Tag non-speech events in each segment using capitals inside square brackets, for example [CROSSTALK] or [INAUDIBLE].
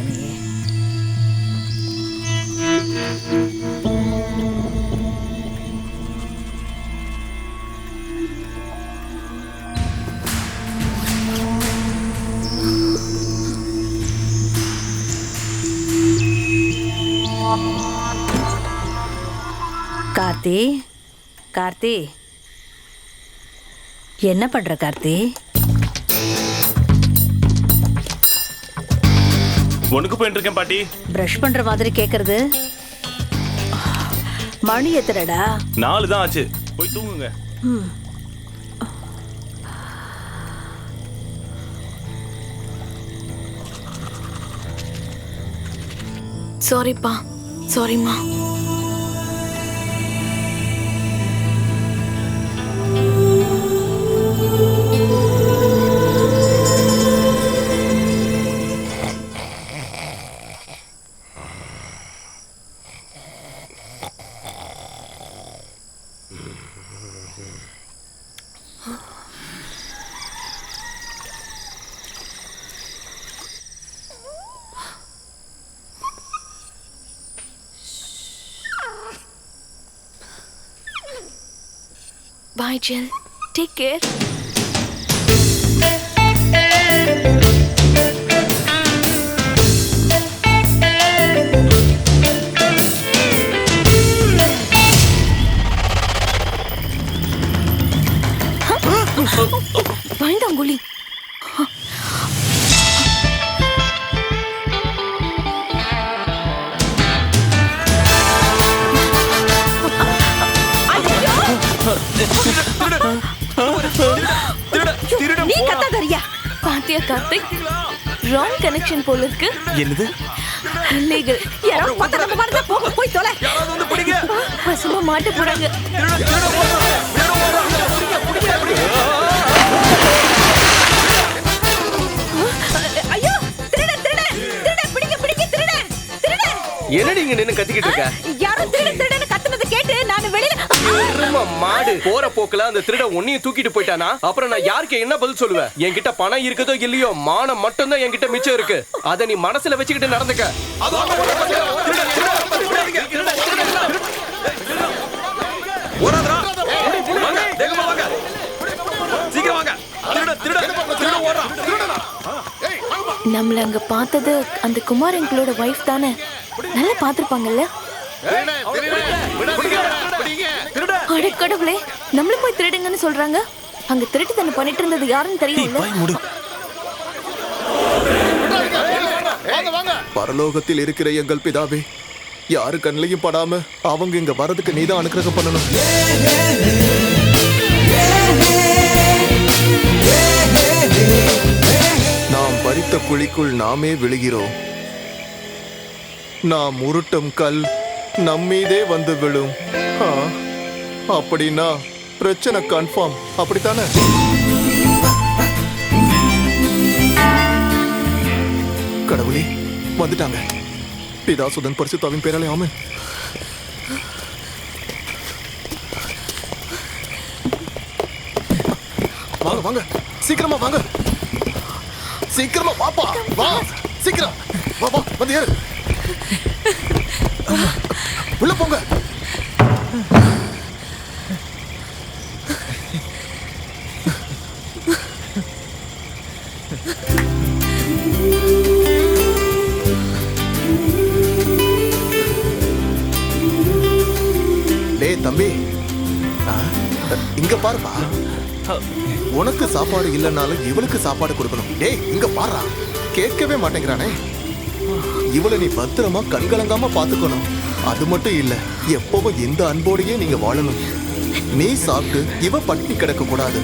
பவனே கார்த்தி கார்த்தி. என்ன பண்ற கார்த்தி? ஒண்ணுக்கு போயிட்டு இருக்கேன் பாட்டி. பிரஷ் பண்ற மாதிரி கேக்குறது. மணி எத்தனடா? நாலு தான் ஆச்சு. போய் தூங்குங்க. சாரிப்பா சாரிம்மா பாய் ஜெல் டேக் கேர் பயந்தாங்குழி நீ பாத்தியா கார்த்திக். ராங் கனெக்ஷன் போல இருக்கு. என்னது? இல்லீகல் யாரோ பத்த நம்ம மாதிரி போக போய் தொலை. பசுமா மாட்ட போறாங்க ஐயோ திருட திருட திருட பிடிக்க பிடிக்க திருட திருட. என்னடி இங்க நின்னு கத்திக்கிட்டு இருக்க? யாரோ திருட திருடன்னு கத்துனது கேட்டு நான் வெளியில மாடு போற போக்குல அந்த திருட உன்னையும் தூக்கிட்டு போயிட்டானா அப்புறம் நான் யாருக்கு என்ன பதில் சொல்லுவேன் என்கிட்ட பணம் இருக்குதோ இல்லையோ மானம் மட்டும்தான் என்கிட்ட மிச்சம் இருக்கு அத நீ மனசுல வச்சுக்கிட்டு நடந்துக்க. நம்மள அங்க பார்த்தது அந்த குமார் எங்களோட ஒய்ஃப் தானே நல்லா பாத்திருப்பாங்கல்ல அடக்கடவுளே நம்மள போய் திருடுங்கன்னு சொல்றாங்க. அங்க திருட்டு தன்னை பண்ணிட்டு இருந்தது யாருன்னு தெரியும்ல? மூடு. பரலோகத்தில் இருக்கிற எங்கள் பிதாவே யாரு கண்ணிலையும் படாம அவங்க இங்க வரதுக்கு நீதான் அனுக்கிரகம் பண்ணணும். நாம் பறித்த குழிக்குள் நாமே விழுகிறோம். நாம் உருட்டும் கல் நம்மீதே வந்து விழும். ஆ, அப்படின்னா பிரச்சனை கன்ஃபார்ம் அப்படித்தானே? கடவுளே வந்துட்டாங்க. பிதாசுதன் பரிசுத்தாவின் பேராலே ஆமன். வாங்க வாங்க. சீக்கிரமா வாங்க. சீக்கிரமா வாப்பா. வா. சீக்கிரம். வா வா வந்து ஏறு. உள்ள போங்க. தம்பி. ஆ, இங்க பாருப்பா. உனக்கு சாப்பாடு இல்லைனாலும் இவளுக்கு சாப்பாடு கொடுக்கணும். டேய் இங்க பாரு. கேட்கவே மாட்டேங்கிறானே. இவளை நீ பத்திரமா கண்கலங்காம பாத்துக்கணும் அது மட்டும் இல்ல எப்பவும் இந்த அன்போடையே நீங்க வாழணும். நீ சாப்பிட்டு இவ பட்டினி கிடக்க கூடாது.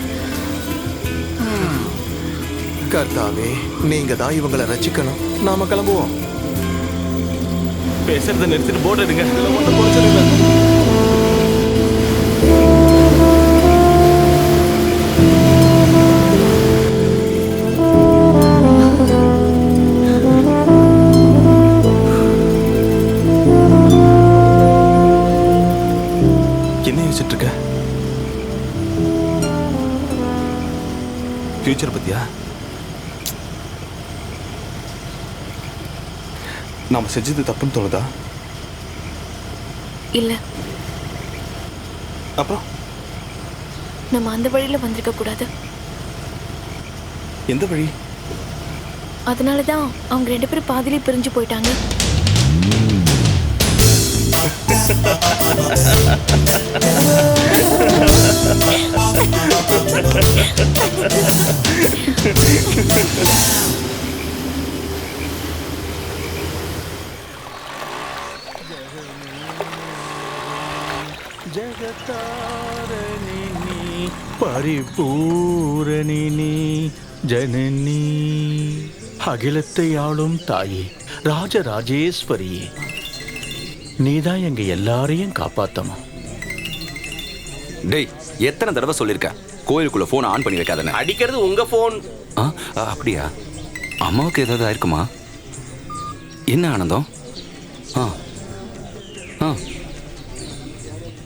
கர்த்தாவே நீங்க தான் இவங்களை ரசிக்கணும். நாம கிளம்புவோம். பேசுறத நிறுத்திட்டு போர்டு எடுங்க. ஒண்ணும் ஃபியூச்சர் பத்தியா? நாம செஞ்சது தப்புன்னு தோணுதா? இல்ல. அப்புறம்? நம்ம அந்த வழியில வந்திருக்க கூடாது. எந்த வழி? அதனாலதான் அவங்க ரெண்டு பேரும் பாதியிலே பிரிஞ்சு போயிட்டாங்க. जगतारणिनी परिपूरणिनी जननी அகிலத்தை ஆளும் தாயே ராஜராஜேஸ்வரியே நீதான் எங்க எல்லாரையும் காப்பாத்தணும். டேய் எத்தனை தடவை சொல்லியிருக்கேன் கோயிலுக்குள்ள போன் ஆன் பண்ணி வைக்காதன்னு. அடிக்கிறது உங்க போன் ஆ ஆ, அப்படியா? அம்மாவுக்கு ஏதாவது ஆயிருக்குமா? என்ன ஆனந்தம்? ஆ ஆ.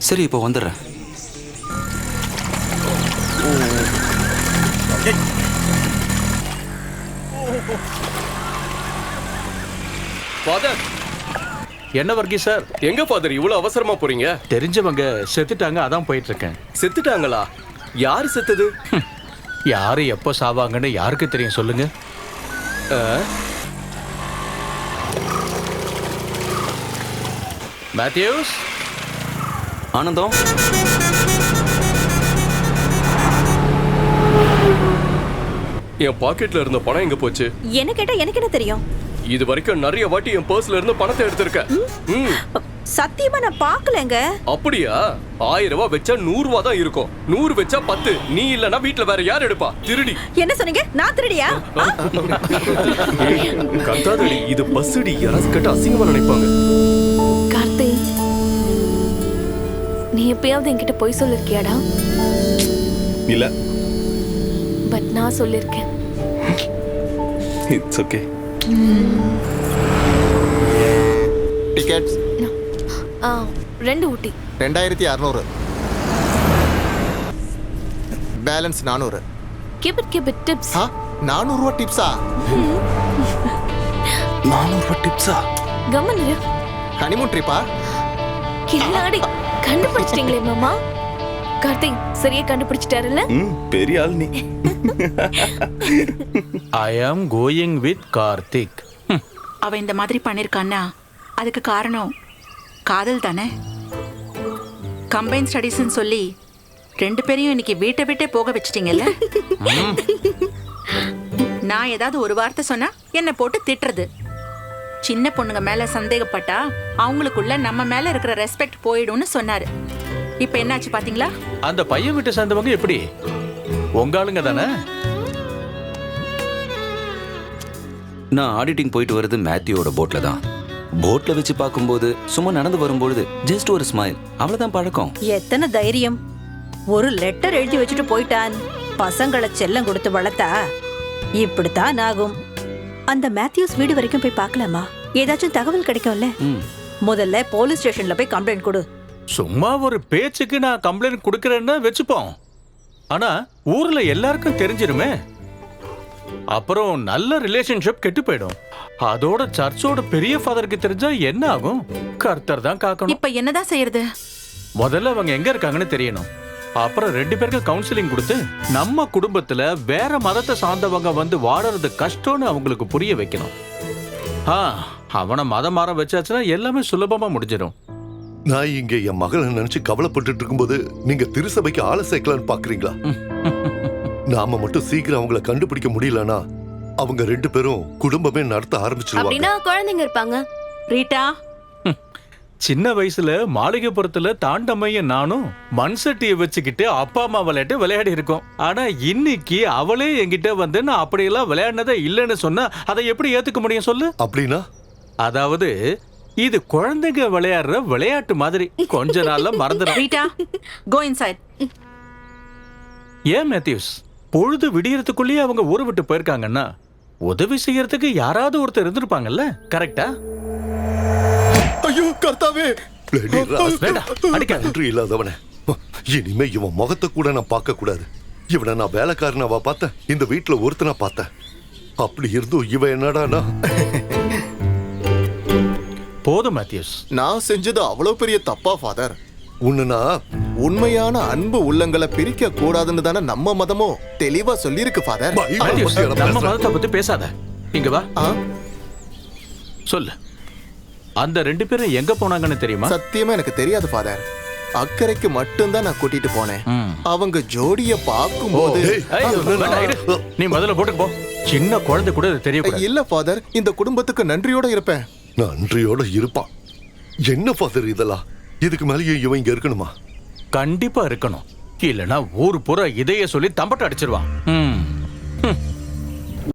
சரி இப்போ வந்துடுறேன். ஃபாதர் என்ன வர்க்கி சார்? எங்க ஃபாதர் இவ்வளவு அவசரமா போறீங்க? தெரிஞ்சவங்க செத்துட்டாங்க அதான் போயிட்டு இருக்கேன் செத்துட்டாங்களா? யாரு செத்தது? யாரு எப்போ சாவாங்கன்னு யாருக்கு தெரியும் சொல்லுங்க. மேத்யூஸ்? ஆனந்தம்? என் பாக்கெட்ல இருந்த பணம் எங்க போச்சு? என்ன கேட்டா எனக்கு என்ன தெரியும்? இது வரைக்கும் நிறைய வாட்டி என் பர்ஸ்ல இருந்து பணத்தை எடுத்திருக்கேன். ம்? சத்தியமா நான் பார்க்கலங்க. அப்படியா? ஆயிரம் ரூபாய் வச்சா நூறு ரூபா தான் இருக்கும். நூறு வச்சா பத்து. நீ இல்லனா வீட்ல வேற யார் எடுப்பா? திருடி. என்ன சொன்னீங்க? நான் திருடியா? கத்தாதடி. இது பஸ்ஸுடி யாராவது கேட்டா அசிங்கமா நினைப்பாங்க. கார்த்தி நீ எப்பயாவது என்கிட்ட பொய் சொல்லிருக்கியாடா? இல்ல. பட் நான் சொல்லிருக்கேன். இட்ஸ் ஓகே டிக்கெட்ஸ் ரெண்டு ஊட்டி. ரெண்டாயிரத்தி அறநூறு. பேலன்ஸ் நானூறு. கிபிட் கிபிட் டிப்ஸ் ஆ நானூறுரூவா டிப்ஸா நானூறு டிப்ஸா கம்மன் ஹனிமூன் ட்ரிப்பா கில்லாடி கண்டுபிடிச்சிட்டீங்களே மாமா. கார்த்திக் சரியா கண்டுபிடிச்சிட்டாருல்ல? பெரிய ஆள் நீ. ஐ ஆம் கோயிங் வித் கார்த்திக் ம், அவன் இந்த மாதிரி பண்ணிருக்கான்னா அதுக்கு காரணம் காதல் தானே? கம்பைன் ஸ்டடீஸ்னு சொல்லி ரெண்டு பேரையும் இன்னைக்கு வீட்டை விட்டே போக வச்சிட்டீங்கல்ல? நான் ஏதாவது ஒரு வார்த்தை சொன்னா என்னை போட்டு திட்டுறது. சின்ன பொண்ணுங்க மேல சந்தேகப்பட்டா அவங்களுக்குள்ள நம்ம மேல இருக்கிற ரெஸ்பெக்ட் போயிடும்னு சொன்னாரு. இப்ப என்னாச்சு பாத்தீங்களா? அந்த பையன் வீட்டை சேர்ந்தவங்க எப்படி? உங்க ஆளுங்க தானே? நான் ஆடிட்டிங் போயிட்டு வர்றது மேத்யூவோட போட்ல தான். போட்ல வச்சு பார்க்கும்போது சும்மா நடந்து வரும்பொழுது ஜஸ்ட் ஒரு ஸ்மைல் அவ்வளவுதான் பழக்கம். எத்தனை தைரியம்? ஒரு லெட்டர் எழுதி வச்சுட்டு போயிட்டான். பசங்களை செல்லம் கொடுத்து வளர்த்தா. இப்படித்தான் ஆகும். அந்த மேத்யூஸ் வீடு வரைக்கும் போய் பார்க்கலாமா? ஏதாச்சும் தகவல் கிடைக்கும்ல? முதல்ல போலீஸ் ஸ்டேஷன்ல போய் கம்ப்ளைண்ட் கொடு. சும்மா ஒரு பேச்சுக்கு நான் கம்ப்ளைண்ட் கொடுக்கறேன்னா வச்சுப்போம். ஆனா ஊர்ல எல்லாருக்கும் தெரிஞ்சிருமே. அப்புறம் நல்ல ரிலேஷன்ஷிப் கெட்டு போயிடும். அதோட சர்ச்சோட பெரிய ஃபாதருக்கு தெரிஞ்சா என்ன ஆகும்? கர்த்தர் தான் காக்கணும். இப்ப என்னதான் செய்யறது? முதல்ல அவங்க எங்க இருக்காங்கன்னு தெரியணும். அப்புறம் ரெண்டு பேருக்கு கவுன்சிலிங் கொடுத்து நம்ம குடும்பத்துல வேற மதத்தை சார்ந்தவங்க வந்து வாழறது கஷ்டம்னு அவங்களுக்கு புரிய வைக்கணும். ஆ அவனை மதம் மாற வச்சாச்சுன்னா எல்லாமே சுலபமா முடிஞ்சிடும். நான் இங்க என் மகளை நினைச்சு கவலைப்பட்டுட்டு இருக்கும்போது நீங்க திருசபைக்கு ஆளை சேர்க்கலான்னு பாக்குறீங்களா [LAUGHS] நாம மட்டும் சீக்கிரம் அவங்கள கண்டுபிடிக்க முடியலனா அவங்க ரெண்டு பேரும் குடும்பமே நடத்த ஆரம்பிச்சிருவாங்க. அப்படின்னா குழந்தைங்க இருப்பாங்க. ரீட்டா சின்ன வயசுல மாளிகைப்புறத்துல தாண்டம்மையும் நானும் மண் சட்டியை வச்சுக்கிட்டு அப்பா அம்மா விளையாட்டு விளையாடி இருக்கோம். ஆனா இன்னைக்கு அவளே என்கிட்ட வந்து நான் அப்படியெல்லாம் விளையாடினதே இல்லைன்னு சொன்னா அதை எப்படி ஏத்துக்க முடியும் சொல்லு? அப்படின்னா? அதாவது இது குழந்தைங்க விளையாடுற விளையாட்டு மாதிரி. கொஞ்ச நாள்ல மறந்துடும். ரீட்டா கோ இன்சைட் ஏன் மேத்யூஸ்? பொழுது விடியறதுக்குள்ளேயே அவங்க ஊரை விட்டு போயிருக்காங்கன்னா உதவி செய்யறதுக்கு யாராவது ஒருத்தர் இருந்திருப்பாங்கல்ல? கரெக்டா ஐயோ கர்த்தாவே. நன்றி இல்லாதவனே. இனிமே இவன் முகத்தை கூட நான் பார்க்க கூடாது இவனை நான் வேலைக்காரனாவா பார்த்தேன். இந்த வீட்டுல ஒருத்தனா பார்த்தேன். அப்படி இருந்தும் இவன் என்னடானா போதும் மேத்யூஸ். நான் செஞ்சது அவ்வளவு பெரிய தப்பா ஃபாதர். உன்னை நான் உண்மையான அன்பு உள்ளங்களை பிரிக்க கூடாதுன்னு தானே நம்ம மதமும் தெளிவா சொல்லியிருக்கு ஃபாதர். மேத்யூஸ் நம்ம. மதத்தை பத்தி பேசாத. இங்க வா. ஆ, சொல்லு. அந்த ரெண்டு பேரும் எங்க போனாங்கன்னு தெரியுமா? சத்தியமா எனக்கு தெரியாது ஃபாதர். அக்கறைக்கு மட்டும்தான் நான் கூட்டிட்டு போனேன். ம். அவங்க ஜோடிய பார்க்கும்போது ஏய், ஏய், வேண்டாம், இரு. நீ முதல்ல போட்டுக்கு போ. சின்ன குழந்தை கூட இது தெரியக்கூடாது. இல்ல ஃபாதர். இந்த குடும்பத்துக்கு நன்றியோட இருப்பேன். நன்றியோட இருப்பான் என்ன ஃபாதர் இதெல்லாம் இதுக்கு மேலேயே இவன் இங்க இருக்கணுமா? கண்டிப்பா இருக்கணும். இல்லைன்னா ஊர் பூரா இதைய சொல்லி தம்பட்ட அடிச்சிருவான். ம்.